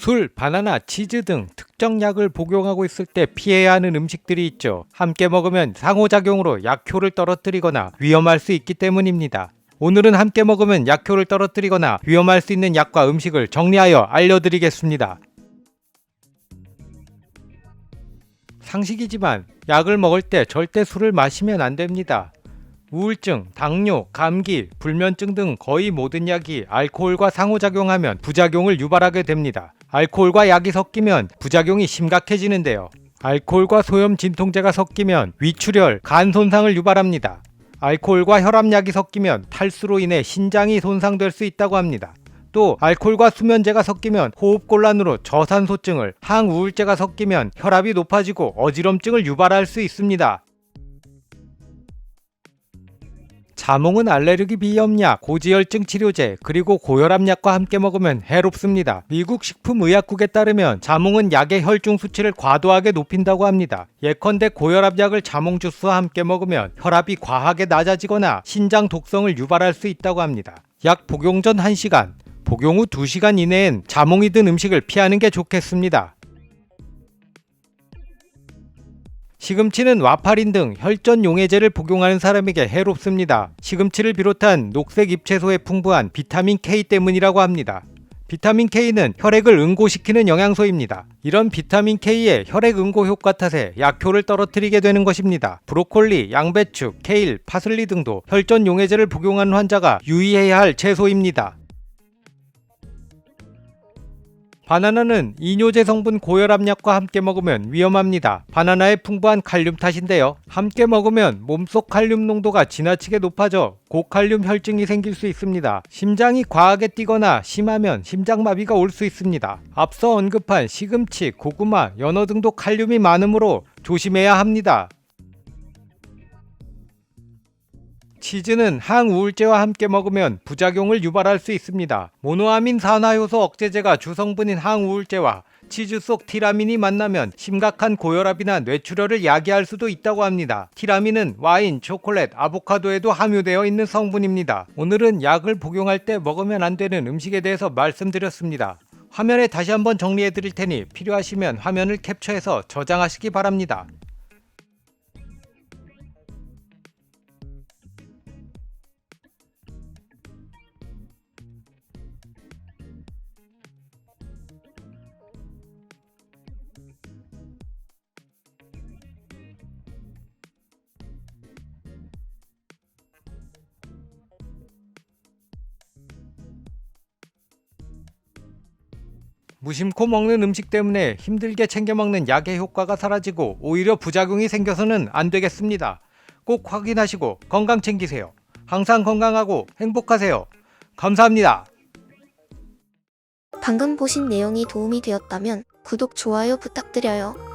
술, 바나나, 치즈 등 특정 약을 복용하고 있을 때 피해야 하는 음식들이 있죠. 함께 먹으면 상호작용으로 약효를 떨어뜨리거나 위험할 수 있기 때문입니다. 오늘은 함께 먹으면 약효를 떨어뜨리거나 위험할 수 있는 약과 음식을 정리하여 알려드리겠습니다. 상식이지만 약을 먹을 때 절대 술을 마시면 안 됩니다. 우울증, 당뇨, 감기, 불면증 등 거의 모든 약이 알코올과 상호작용하면 부작용을 유발하게 됩니다. 알코올과 약이 섞이면 부작용이 심각해지는데요. 알코올과 소염 진통제가 섞이면 위출혈, 간 손상을 유발합니다. 알코올과 혈압약이 섞이면 탈수로 인해 신장이 손상될 수 있다고 합니다. 또 알코올과 수면제가 섞이면 호흡곤란으로 저산소증을, 항우울제가 섞이면 혈압이 높아지고 어지럼증을 유발할 수 있습니다. 자몽은 알레르기 비염약, 고지혈증 치료제, 그리고 고혈압약과 함께 먹으면 해롭습니다. 미국 식품의약국에 따르면 자몽은 약의 혈중 수치를 과도하게 높인다고 합니다. 예컨대 고혈압약을 자몽 주스와 함께 먹으면 혈압이 과하게 낮아지거나 신장 독성을 유발할 수 있다고 합니다. 약 복용 전 1시간, 복용 후 2시간 이내엔 자몽이 든 음식을 피하는 게 좋겠습니다. 시금치는 와파린 등 혈전 용해제를 복용하는 사람에게 해롭습니다. 시금치를 비롯한 녹색 잎채소에 풍부한 비타민 K 때문이라고 합니다. 비타민 K는 혈액을 응고시키는 영양소입니다. 이런 비타민 K의 혈액 응고 효과 탓에 약효를 떨어뜨리게 되는 것입니다. 브로콜리, 양배추, 케일, 파슬리 등도 혈전 용해제를 복용하는 환자가 유의해야 할 채소입니다. 바나나는 이뇨제 성분 고혈압약과 함께 먹으면 위험합니다. 바나나에 풍부한 칼륨 탓인데요. 함께 먹으면 몸속 칼륨 농도가 지나치게 높아져 고칼륨 혈증이 생길 수 있습니다. 심장이 과하게 뛰거나 심하면 심장마비가 올 수 있습니다. 앞서 언급한 시금치, 고구마, 연어 등도 칼륨이 많으므로 조심해야 합니다. 치즈는 항우울제와 함께 먹으면 부작용을 유발할 수 있습니다. 모노아민 산화효소 억제제가 주성분인 항우울제와 치즈 속 티라민이 만나면 심각한 고혈압이나 뇌출혈을 야기할 수도 있다고 합니다. 티라민은 와인, 초콜릿, 아보카도에도 함유되어 있는 성분입니다. 오늘은 약을 복용할 때 먹으면 안 되는 음식에 대해서 말씀드렸습니다. 화면에 다시 한번 정리해 드릴 테니 필요하시면 화면을 캡처해서 저장하시기 바랍니다. 무심코 먹는 음식 때문에 힘들게 챙겨 먹는 약의 효과가 사라지고 오히려 부작용이 생겨서는 안 되겠습니다. 꼭 확인하시고 건강 챙기세요. 항상 건강하고 행복하세요. 감사합니다. 방금 보신 내용이 도움이 되었다면 구독, 좋아요 부탁드려요.